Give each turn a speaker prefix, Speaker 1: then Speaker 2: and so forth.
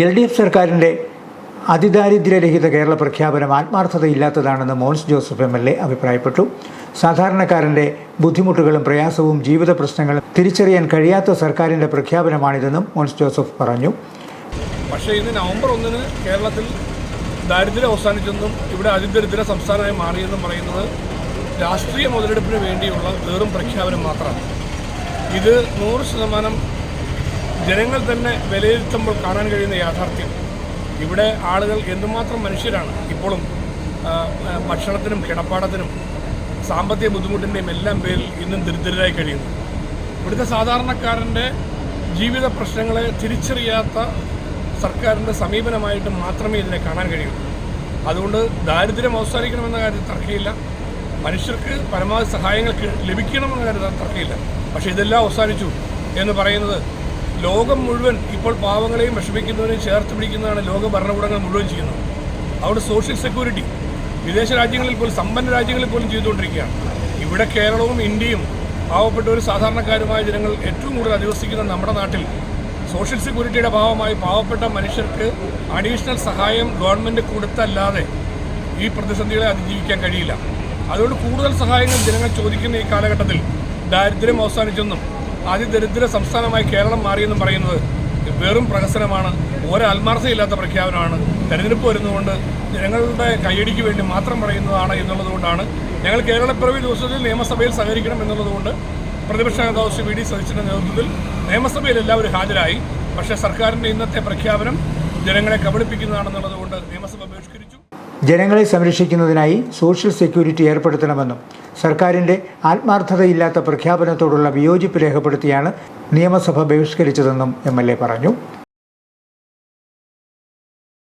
Speaker 1: L D F സർക്കാരിന്റെ അതിദാരിദ്ര്യരഹിത കേരള പ്രഖ്യാപനം ആത്മാർത്ഥതയില്ലാത്തതാണെന്ന് Mons Joseph M L A അഭിപ്രായപ്പെട്ടു. സാധാരണക്കാരന്റെ ബുദ്ധിമുട്ടുകളും പ്രയാസവും ജീവിത പ്രശ്നങ്ങളും തിരിച്ചറിയാൻ കഴിയാത്ത സർക്കാരിന്റെ പ്രഖ്യാപനമാണിതെന്നും മോൻസ് ജോസഫ് പറഞ്ഞു.
Speaker 2: പക്ഷേ ഇന്ന് നവംബർ ഒന്നിന് കേരളത്തിൽ ദാരിദ്ര്യം അവസാനിച്ചെന്നും ഇവിടെ അതിദരിദ്ര സംസ്ഥാനമായി മാറിയെന്നും പറയുന്നത് രാഷ്ട്രീയ മുതലെടുപ്പിന് വേണ്ടിയുള്ള വെറും പ്രഖ്യാപനം മാത്രമാണ്. ഇത് നൂറ് ശതമാനം ജനങ്ങൾ തന്നെ വിലയിരുത്തുമ്പോൾ കാണാൻ കഴിയുന്ന യാഥാർത്ഥ്യം. ഇവിടെ ആളുകൾ എന്തുമാത്രം മനുഷ്യരാണ്. ഇപ്പോഴും ഭക്ഷണത്തിനും കിടപ്പാടത്തിനും സാമ്പത്തിക ബുദ്ധിമുട്ടിന്റെയും എല്ലാം പേരിൽ ഇന്നും ദരിദ്രരായി കഴിയുന്നു. ഇവിടുത്തെ സാധാരണക്കാരന്റെ ജീവിത പ്രശ്നങ്ങളെ തിരിച്ചറിയാത്ത സർക്കാരിന്റെ സമീപനമായിട്ട് മാത്രമേ ഇതിനെ കാണാൻ കഴിയൂ. അതുകൊണ്ട് ദാരിദ്ര്യം അവസാനിക്കണമെന്ന കാര്യത്തിൽ തർക്കമില്ല. മനുഷ്യർക്ക് പരമാവധി സഹായങ്ങൾ ലഭിക്കണമെന്ന കാര്യത്തിൽ തർക്കമില്ല. പക്ഷേ ഇതെല്ലാം അവസാനിച്ചു എന്ന് പറയുന്നത് ലോകം മുഴുവൻ ഇപ്പോൾ പാവങ്ങളെയും വിഷമിക്കുന്നവരെയും ചേർത്ത് പിടിക്കുന്നതാണ് ലോക ഭരണകൂടങ്ങൾ മുഴുവൻ ചെയ്യുന്നത്. അവിടെ സോഷ്യൽ സെക്യൂരിറ്റി വിദേശ രാജ്യങ്ങളിൽ പോലും സമ്പന്ന രാജ്യങ്ങളിൽ പോലും ചെയ്തുകൊണ്ടിരിക്കുകയാണ്. ഇവിടെ കേരളവും ഇന്ത്യയും പാവപ്പെട്ട ഒരു സാധാരണക്കാരുമായ ജനങ്ങൾ ഏറ്റവും കൂടുതൽ അധിവസിക്കുന്ന നമ്മുടെ നാട്ടിൽ. സോഷ്യൽ സെക്യൂരിറ്റിയുടെ ഭാഗമായി പാവപ്പെട്ട മനുഷ്യർക്ക് അഡീഷണൽ സഹായം ഗവൺമെന്റ് കൊടുത്തല്ലാതെ ഈ പ്രതിസന്ധികളെ അതിജീവിക്കാൻ കഴിയില്ല. അതുകൊണ്ട് കൂടുതൽ സഹായങ്ങൾ ജനങ്ങൾ ചോദിക്കുന്ന ഈ കാലഘട്ടത്തിൽ ദാരിദ്ര്യം അവസാനിച്ചെന്നും അതിദരിദ്ര സംസ്ഥാനമായി കേരളം മാറിയെന്നും പറയുന്നത് വെറും പ്രഹസനമാണ്. ഒരാത്മാർത്ഥയില്ലാത്ത പ്രഖ്യാപനമാണ്. തെരഞ്ഞെടുപ്പ് വരുന്നതുകൊണ്ട് ജനങ്ങളുടെ കൈയടിക്ക് വേണ്ടി മാത്രം പറയുന്നതാണ് എന്നുള്ളതുകൊണ്ടാണ് ഞങ്ങൾ കേരളപ്പിറവി ദിവസത്തിൽ നിയമസഭയിൽ സഹകരിക്കണം എന്നുള്ളതുകൊണ്ട് പ്രതിപക്ഷ നേതാവ് ശ്രീ വി ഡി സതീശന്റെ നേതൃത്വത്തിൽ നിയമസഭയിൽ എല്ലാവരും ഹാജരായി. പക്ഷേ സർക്കാരിന്റെ ഇന്നത്തെ പ്രഖ്യാപനം ജനങ്ങളെ കബളിപ്പിക്കുന്നതാണെന്നുള്ളതുകൊണ്ട് നിയമസഭ ബഹിഷ്കരിച്ചു.
Speaker 1: ജനങ്ങളെ സംരക്ഷിക്കുന്നതിനായി സോഷ്യൽ സെക്യൂരിറ്റി ഏർപ്പെടുത്തണമെന്നും സർക്കാരിന്റെ ആത്മാർത്ഥതയില്ലാത്ത പ്രഖ്യാപനത്തോടുള്ള വിയോജിപ്പ് രേഖപ്പെടുത്തിയാണ് നിയമസഭ ബഹിഷ്കരിച്ചതെന്നും എം പറഞ്ഞു.